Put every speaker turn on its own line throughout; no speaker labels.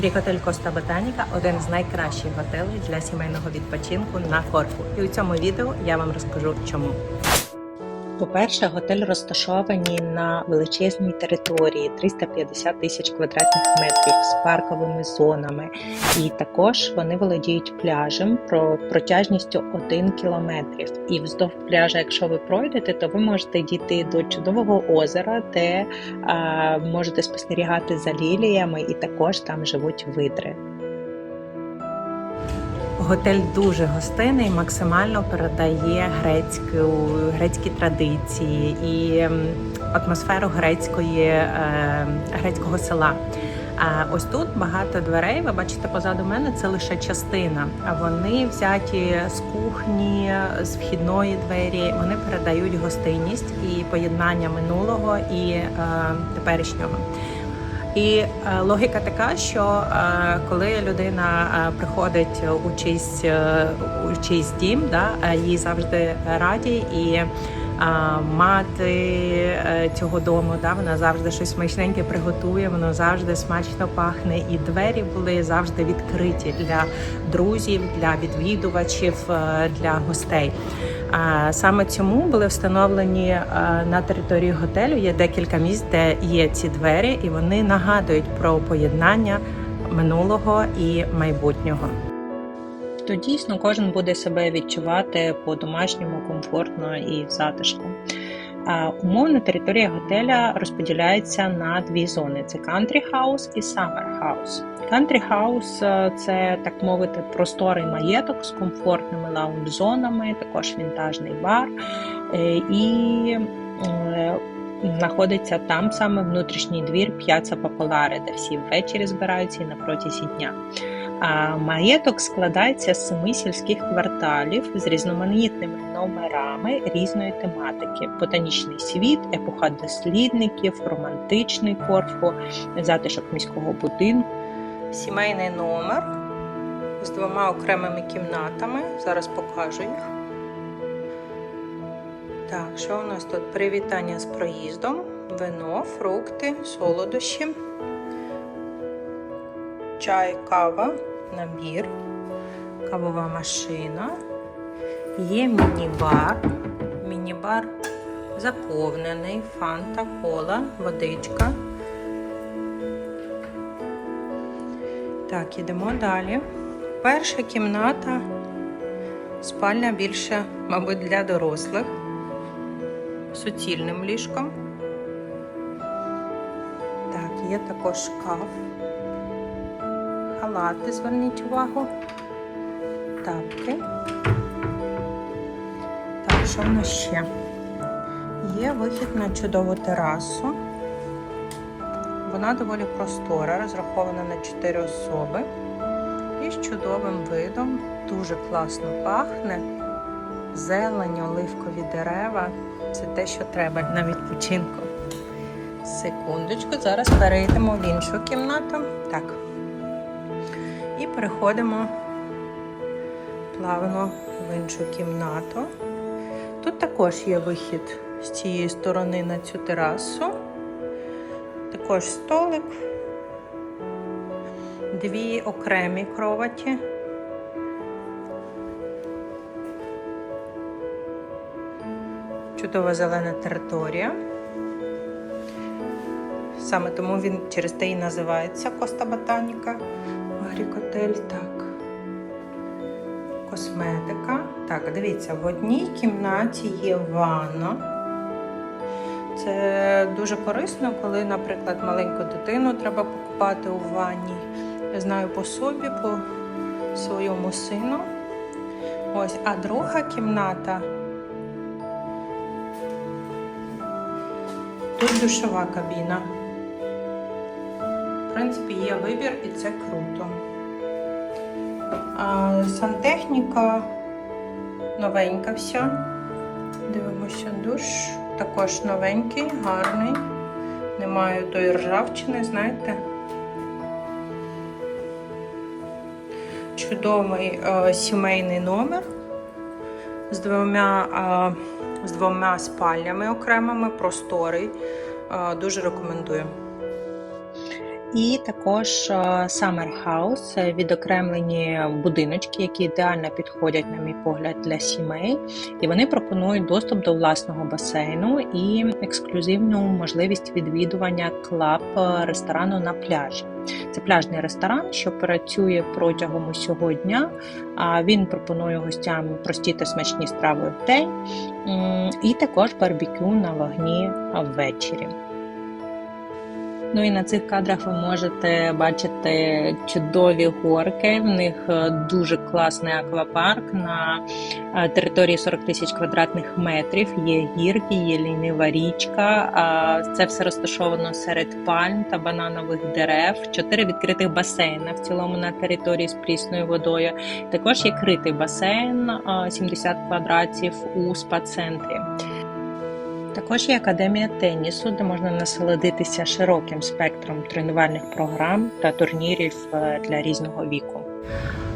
Грік-готель Коста Ботаніка один з найкращих готелей для сімейного відпочинку на Корфу. І у цьому відео я вам розкажу чому. По-перше, готель розташований на величезній території 350 тисяч квадратних метрів з парковими зонами, і також вони володіють пляжем про протяжністю 1 кілометрів. І вздовж пляжа, якщо ви пройдете, то ви можете дійти до чудового озера, де а, можете спостерігати за ліліями, і також там живуть видри. Готель дуже гостинний, максимально передає грецьку, грецькі традиції і атмосферу грецької, е, грецького села. Ось тут багато дверей. Ви бачите позаду мене, це лише частина. А вони взяті з кухні, з вхідної двері. Вони передають гостинність і поєднання минулого і е, теперішнього. І е, логіка така, що е, коли людина е, приходить у чийсь, у чийсь дім, да, їй завжди раді і мати цього дому, да, вона завжди щось смачненьке приготує, воно завжди смачно пахне, і двері були завжди відкриті для друзів, для відвідувачів, для гостей. Саме цьому були встановлені е, на території готелю. Є декілька місць, де є ці двері, і вони нагадують про поєднання минулого і майбутнього. То дійсно кожен буде себе відчувати по-домашньому комфортно і в затишку. А, Умовно територія готеля розподіляється на дві зони: це Country House і Summer House. House е, – це так мовити просторий маєток з комфортними лаунж-зонами, також вінтажний бар е, і е, знаходиться там саме внутрішній двір П'яца Популари, де всі ввечері збираються і на протязі дня. А маєток складається з семи сільських кварталів з різноманітними номерами різної тематики: ботанічний світ, епоха дослідників, романтичний корфу, затишок міського будинку. Сімейний номер з двома окремими кімнатами. Зараз покажу їх. Так, що у нас тут? Привітання з проїздом, вино, фрукти, солодощі, чай, кава, набір, кавова машина. Є міні-бар. Міні-бар заповнений, фанта, кола, водичка. Так, ідемо далі. Перша кімната, спальня більше, мабуть, для дорослих, суцільним ліжком. Так, є також шкаф, халати, зверніть увагу, тапки. Так, що в нас ще? Є вихід на чудову терасу. Вона доволі простора, розрахована на 4 особи. І з чудовим видом, дуже класно пахне. Зелень, оливкові дерева. Це те, що треба на відпочинку. Секундочку, зараз перейдемо в іншу кімнату. Так. І переходимо плавно в іншу кімнату. Тут також є вихід з цієї сторони на цю терасу. Також столик, дві окремі кроваті. Чудова зелена територія. Саме тому він через те і називається Коста Ботаніка. Агрікотель. Так. Косметика. Так, дивіться, в одній кімнаті є ванна. Це дуже корисно, коли, наприклад, маленьку дитину треба покупати у ванні. Я знаю по собі, по своєму сину. Ось, а друга кімната. Тут душова кабіна. В принципі, є вибір і це круто. А, сантехніка новенька вся. Дивимося душ. Також новенький, гарний. Немає тої ржавчини, знаєте. Чудовий е, сімейний номер з двома, е, з двома спальнями окремими, просторий. Е, дуже рекомендую. І також Summer House – відокремлені будиночки, які ідеально підходять, на мій погляд, для сімей. І вони пропонують доступ до власного басейну і ексклюзивну можливість відвідування клаб е, ресторану на пляжі. Це пляжний ресторан, що працює протягом усього дня. Він пропонує гостям прості та смачні страви в день, і також барбекю на вогні ввечері. Ну і на цих кадрах ви можете бачити чудові горки. В них е, дуже класний аквапарк на е, території 40 тисяч квадратних метрів. Є гірки, є лінива річка. Це все розташовано серед пальм та бананових дерев. Чотири відкритих басейни в цілому на території з прісною водою. Також є критий басейн е, 70 квадратів у спа-центрі. Також є академія тенісу, де можна насолодитися широким спектром тренувальних програм та турнірів е, для різного віку.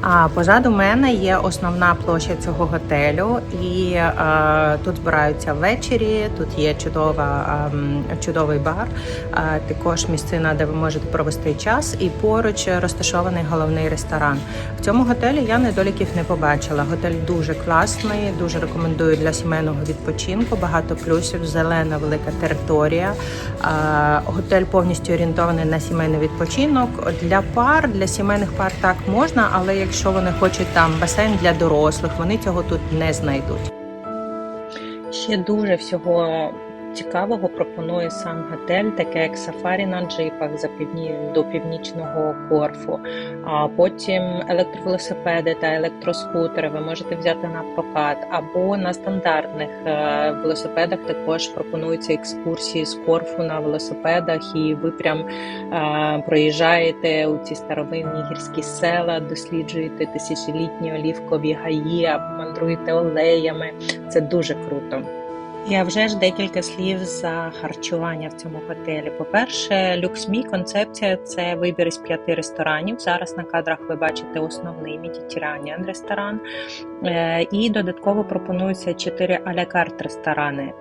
А позаду мене є основна площа цього готелю, і е, тут збираються ввечері. Тут є чудова, е, чудовий бар, е, також місцина, де ви можете провести час, і поруч розташований головний ресторан. В цьому готелі я недоліків не побачила. Готель дуже класний, дуже рекомендую для сімейного відпочинку. Багато плюсів, зелена велика територія. Е, готель повністю орієнтований на сімейний відпочинок. Для пар, для сімейних пар так можна, але якщо якщо вони хочуть там басейн для дорослих, вони цього тут не знайдуть. Ще дуже всього цікавого пропонує сам готель, таке як сафарі на джипах за півні до північного корфу. А потім електровелосипеди та електроскутери ви можете взяти на прокат, або на стандартних е, велосипедах також пропонуються екскурсії з корфу на велосипедах, і ви прям е, проїжджаєте у ці старовинні гірські села, досліджуєте тисячолітні олівкові гаї, або мандруєте олеями. Це дуже круто. Я вже ж декілька слів за харчування в цьому готелі. По-перше, люксмі концепція це вибір із п'яти ресторанів. Зараз на кадрах ви бачите основний медітераніан ресторан, е, і додатково пропонуються чотири алякарт ресторани.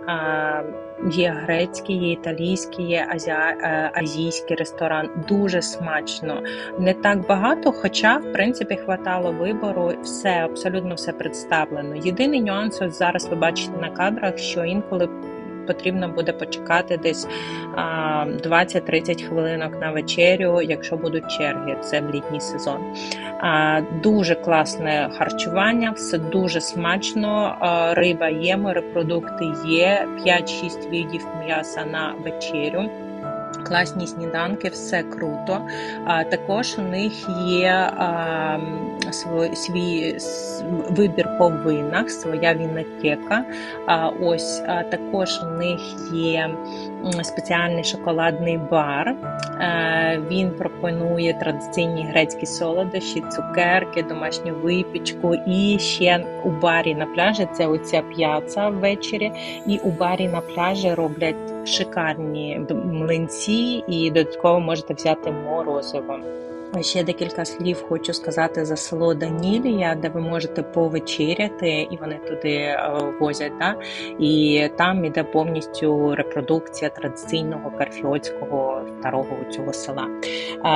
Є грецький, є італійський, є азіа... Е, азійський ресторан. Дуже смачно. Не так багато, хоча, в принципі, хватало вибору. Все, абсолютно все представлено. Єдиний нюанс зараз ви бачите на кадрах, що інколи потрібно буде почекати десь 20-30 хвилинок на вечерю, якщо будуть черги. Це в літній сезон. Дуже класне харчування, все дуже смачно. Риба є, морепродукти є, 5-6 видів м'яса на вечерю класні сніданки, все круто. А також у них є свій, свій вибір по винах, своя вінотека. А, ось також у них є спеціальний шоколадний бар. Він пропонує традиційні грецькі солодощі, цукерки, домашню випічку. І ще у барі на пляжі це оця п'яца ввечері, і у барі на пляжі роблять шикарні млинці, і додатково можете взяти морозиво. Ще декілька слів хочу сказати за село Данілія, де ви можете повечеряти, і вони туди е, возять. Да? І там іде повністю репродукція традиційного карфіотського старого цього села.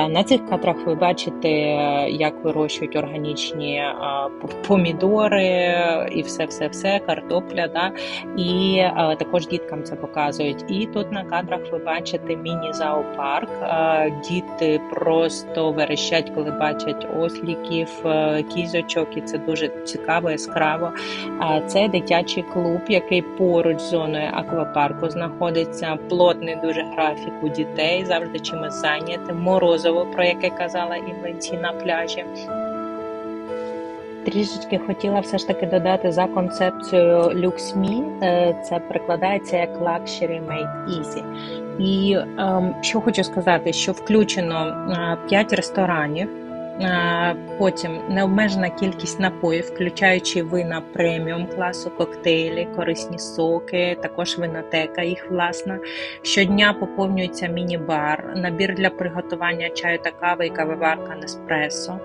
На цих кадрах ви бачите, як вирощують органічні помідори і все-все-все, картопля. Да? І також діткам це показують. І тут на кадрах ви бачите міні-зоопарк. Діти просто верещать, коли бачать осліків, кізочок, і це дуже цікаво, яскраво. Це дитячий клуб, який поруч з зоною аквапарку знаходиться. Плотний дуже графік у дітей, завжди чимось зайняти. Морозово, про яке казала Інвенцій на пляжі. Трішечки хотіла все ж таки додати за концепцією LuxMe, е, це прикладається як Luxury Made Easy. І ем, що хочу сказати, що включено 5 е, ресторанів. Потім необмежена кількість напоїв, включаючи вина преміум класу, коктейлі, корисні соки, також винотека їх власна. Щодня поповнюється міні-бар, набір для приготування чаю та кави і кавоварка Неспресо,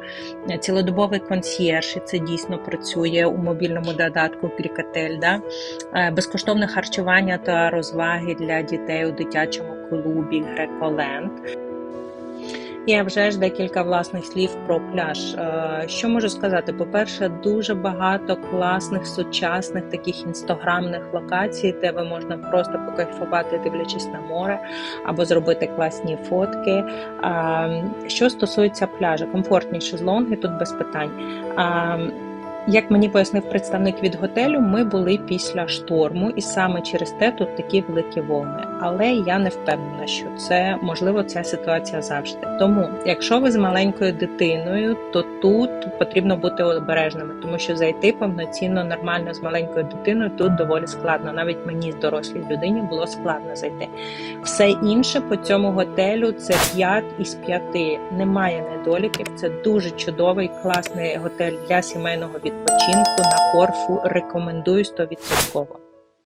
цілодобовий консьєрж, і це дійсно працює у мобільному додатку Крікатель, да? Е, безкоштовне харчування та розваги для дітей у дитячому клубі Греколенд. І вже ж декілька власних слів про пляж. Е, Що можу сказати? По-перше, дуже багато класних сучасних таких інстаграмних локацій, де ви можна просто покайфувати, дивлячись на море, або зробити класні фотки. Е, Що стосується пляжу, комфортні шезлонги тут без питань. Як мені пояснив представник від готелю, ми були після шторму, і саме через те тут такі великі волни. Але я не впевнена, що це можливо ця ситуація завжди. Тому, якщо ви з маленькою дитиною, то тут потрібно бути обережними, тому що зайти повноцінно нормально з маленькою дитиною тут доволі складно. Навіть мені, дорослій людині, було складно зайти. Все інше по цьому готелю це 5 із 5. Немає недоліків. Це дуже чудовий, класний готель для сімейного відпочинку на Корфу. Рекомендую 100%.